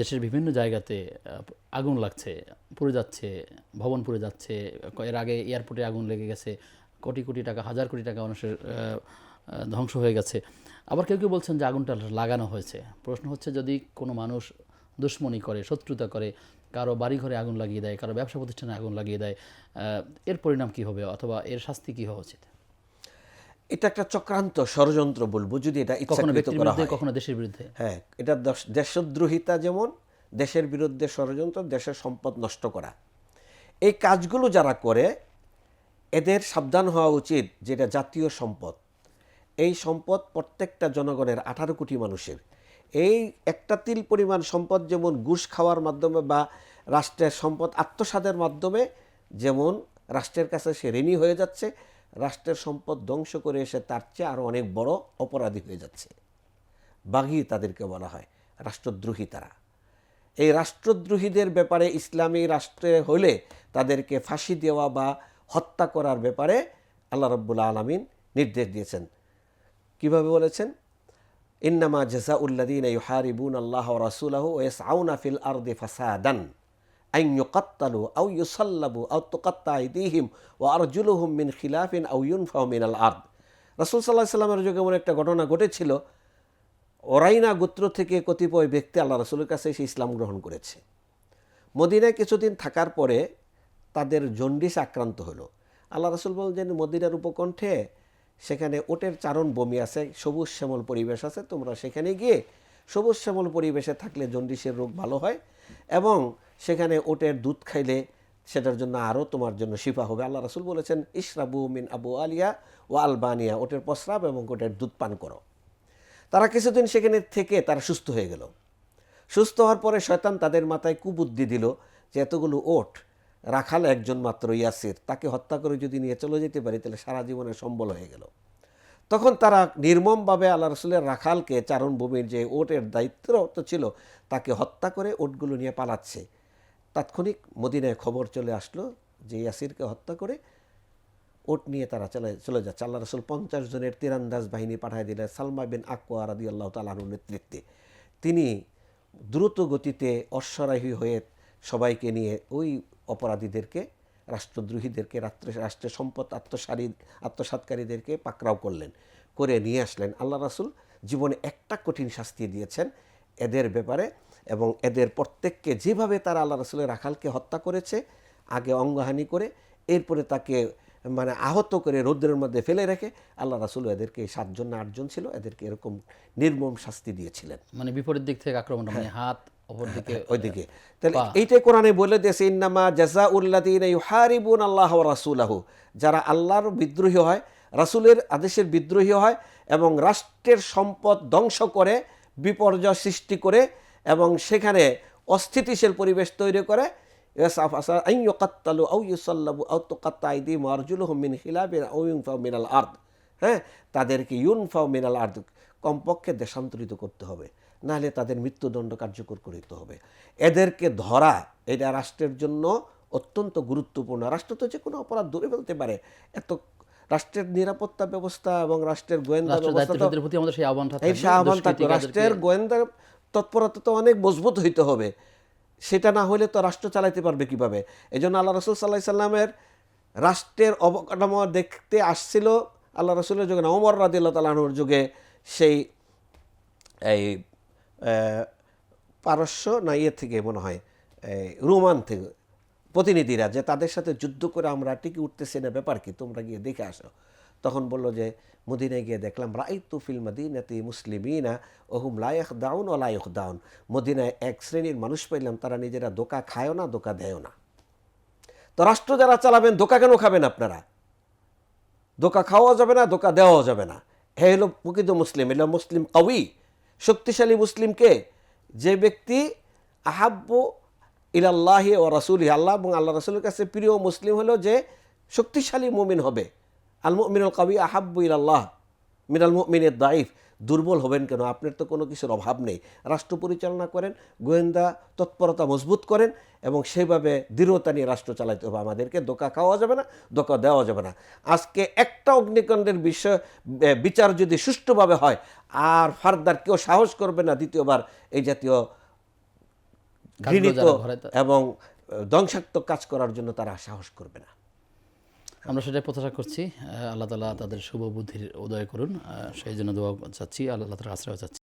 দেশের বিভিন্ন জায়গাতে আগুন লাগছে, পুড়ে যাচ্ছে, ভবন পুড়ে যাচ্ছে। এর আগে এয়ারপোর্টে আগুন লেগে গেছে, কোটি কোটি টাকা, হাজার কোটি টাকা মানুষের ধ্বংস হয়ে গেছে। আবার কেউ কেউ বলছেন যে আগুনটা লাগানো হয়েছে। প্রশ্ন হচ্ছে যদি কোনো মানুষ দুশ্মনী করে, শত্রুতা করে, কারও বাড়িঘরে আগুন লাগিয়ে দেয়, কারও ব্যবসা প্রতিষ্ঠানে আগুন লাগিয়ে দেয় এর পরিণাম কি হবে? অথবা এর শাস্তি কী হওয়া উচিত? এটা একটা চক্রান্ত ষড়যন্ত্র বলব যদি এটা কখনো ইচ্ছাকৃত করা হয়। কখনো দেশের বিরুদ্ধে? হ্যাঁ এটা দেশদ্রোহিতা যেমন দেশের বিরুদ্ধে ষড়যন্ত্র দেশের সম্পদ নষ্ট করা। এই কাজগুলো যারা করে এদের সাবধান হওয়া উচিত যেটা জাতীয় সম্পদ। এই সম্পদ প্রত্যেকটা জনগণের আঠারো কোটি মানুষের। এই একটা তিল পরিমাণ সম্পদ যেমন ঘুষ খাওয়ার মাধ্যমে বা রাষ্ট্রের সম্পদ আত্মসাদের মাধ্যমে যেমন রাষ্ট্রের কাছে সে ঋণী হয়ে যাচ্ছে রাষ্ট্রের সম্পদ ধ্বংস করে এসে তার চেয়ে আরও অনেক বড় অপরাধী হয়ে যাচ্ছে। বাঘি তাদেরকে বলা হয় রাষ্ট্রদ্রোহী তারা। এই রাষ্ট্রদ্রোহীদের ব্যাপারে ইসলামী রাষ্ট্রে হলে তাদেরকে ফাঁসি দেওয়া বা হত্যা করার ব্যাপারে আল্লাহ রব্বুল আলমিন নির্দেশ দিয়েছেন। কীভাবে বলেছেন? ইন্নামা জাজা উল্লাদিন ইউহারিবুন আল্লাহ রাসুলাহ ওয়েস আউনা ফিল আরদে ফাসাদান। আইন ইউকাত্তালু আউ ইউসাল্লাবু আউ তুকাত্তা আইদিহিম ও আরজুলুহুম মিন খিলাফিন আউ ইউনফাউ মিন আর্দ রাসূল সাল্লাহ সাল্লামের যুগে এমন একটা ঘটনা ঘটেছিল। ওরাইনা গোত্র থেকে কতিপয় ব্যক্তি আল্লাহ রসুলের কাছে এসে ইসলাম গ্রহণ করেছে। মদিনায় কিছুদিন থাকার পরে তাদের জন্ডিস আক্রান্ত হলো। আল্লাহ রসুল বলছেন মদিনার উপকণ্ঠে সেখানে ওটের চারণ বমি আছে, সবুজ শ্যামল পরিবেশ আছে, তোমরা সেখানে গিয়ে সবুজ শ্যামল পরিবেশে থাকলে জন্ডিসের রোগ ভালো হয় এবং সেখানে ওটের দুধ খাইলে সেটার জন্য আরও তোমার জন্য শিফা হবে। আল্লাহ রসুল বলেছেন, ইশরাবু মিন আবু আলিয়া ও আলবানিয়া ওটের প্রস্রাব এবং ওটের দুধ পান করো। তারা কিছুদিন সেখানে থেকে তারা সুস্থ হয়ে গেল। সুস্থ হওয়ার পরে শয়তান তাদের মাথায় কুবুদ্ধি দিল যে এতগুলো ওট, রাখাল একজন মাত্র ইয়াসির, তাকে হত্যা করে যদি নিয়ে চলে যেতে পারি তাহলে সারা জীবনের সম্বল হয়ে গেল। তখন তারা নির্মমভাবে আল্লাহ রসুলের রাখালকে চারণভূমির যে ওটের দায়িত্বরত ছিল, তাকে হত্যা করে ওটগুলো নিয়ে পালাচ্ছে। তাৎক্ষণিক মদিনায় খবর চলে আসলো যে ইয়াসিরকে হত্যা করে ওট নিয়ে তারা চলে চলে যাচ্ছে। আল্লাহ রসুল পঞ্চাশ জনের তীরান্দাজ বাহিনী পাঠিয়ে দিলেন সালমা বিন আকোয়া রাদি আল্লাহ তালাহুর নেতৃত্বে। তিনি দ্রুত গতিতে অশ্বারাহী হয়ে সবাইকে নিয়ে ওই অপরাধীদেরকে, রাষ্ট্রদ্রোহীদেরকে, রাত্রে রাষ্ট্রের সম্পদ আত্মসারী আত্মসাৎকারীদেরকে পাকড়াও করলেন, করে নিয়ে আসলেন। আল্লাহ রাসুল জীবনে একটা কঠিন শাস্তি দিয়েছেন। এদের ব্যাপারে এবং এদের প্রত্যেককে যেভাবে তারা আল্লাহ রসুলের রাখালকে হত্যা করেছে আগে অঙ্গহানি করে এরপরে তাকে মানে আহত করে রৌদ্রের মধ্যে ফেলে রেখে আল্লাহ রাসুল এদেরকে সাতজন না আটজন ছিল এদেরকে এরকম নির্মম শাস্তি দিয়েছিলেন। মানে বিপরীত দিক থেকে আক্রমণ মানে হাত অপর দিকে ওইদিকে তাহলে এইটাই কোরআনে বলে দিয়েছে ইন্নামা জাজা উল্লাদিন ইউহারিবুন আল্লাহ রাসুলাহু। যারা আল্লাহর বিদ্রোহী হয় রাসূলের আদেশের বিদ্রোহী হয় এবং রাষ্ট্রের সম্পদ ধ্বংস করে বিপর্যয় সৃষ্টি করে এবং সেখানে অস্থিতিশীল পরিবেশ তৈরি করে হ্যাঁ তাদেরকে ইউনফাও মিনাল আর্দ কমপক্ষে দেশান্তরিত করতে হবে নাহলে তাদের মৃত্যুদণ্ড কার্যকর করতে হবে। এদেরকে ধরা এটা রাষ্ট্রের জন্য অত্যন্ত গুরুত্বপূর্ণ। রাষ্ট্র তো যে কোনো অপরাধ ধরে ফেলতে পারে। এত রাষ্ট্রের নিরাপত্তা ব্যবস্থা এবং রাষ্ট্রের গোয়েন্দা ব্যবস্থা রাষ্ট্রের গোয়েন্দা তৎপরতা তো অনেক মজবুত হইতে হবে। সেটা না হলে তো রাষ্ট্র চালাইতে পারবে কীভাবে? এই জন্য আল্লাহ রসুল সাল্লাহ সাল্লামের রাষ্ট্রের অবকাঠামো দেখতে আসছিল আল্লাহ রসুলের যুগে না ওমর রাদিল্লা তালাহুর যুগে সেই, এই পারস্য না ইয়ে থেকে মনে হয় এই রোমান থেকে প্রতিনিধিরা যে তাদের সাথে যুদ্ধ করে আমরা টিকে উঠতেছি না, ব্যাপার কি? তোমরা গিয়ে দেখে আসো। তখন বলল যে, মদিনায় গিয়ে দেখলাম রাই তুফিল মদিনাতি মুসলিমিনা ওহুম লায়ক দাউন ও লায়ক দাউন মদিনায় এক শ্রেণির মানুষ পাইলাম, তারা নিজেরা দোকা খায়ও না দোকা দেয়ও না। তো রাষ্ট্র যারা চালাবেন দোকা কেন খাবেন আপনারা? দোকা খাওয়া যাবে না দোকা দেওয়াও যাবে না। হে হলো প্রকৃত মুসলিম, এলো মুসলিম কবি, শক্তিশালী মুসলিমকে যে ব্যক্তি আহাব্য ইলাল্লাহি ও রাসুল আল্লাহ এবং আল্লাহ রাসুলের কাছে প্রিয় মুসলিম হলো যে শক্তিশালী মুমিন হবে। আল মিনুল কবি আহাব্বু ইলাল্লাহ মিনাল মিনের দাইফ দুর্বল হবেন কেন? আপনার তো কোনো কিছুর অভাব নেই। রাষ্ট্র পরিচালনা করেন গোয়েন্দা তৎপরতা মজবুত করেন এবং সেইভাবে দৃঢ়তা নিয়ে রাষ্ট্র চালাতে হবে। আমাদেরকে দোকা খাওয়া যাবে না দোকা দেওয়া যাবে না। আজকে একটা অগ্নিকাণ্ডের বিষয় বিচার যদি সুষ্ঠুভাবে হয় আর ফার্দার কেউ সাহস করবে না দ্বিতীয়বার এই জাতীয় ঘৃণিত এবং ধ্বংসাত্মক কাজ করার জন্য তারা সাহস করবে না। আমরা সেটাই প্রত্যাশা করছি। আল্লাহ তালা তাদের শুভ বুদ্ধির উদয় করুন। সেই জন্য দোয়া চাচ্ছি। আল্লাহ তালা আশ্রয় চাচ্ছি।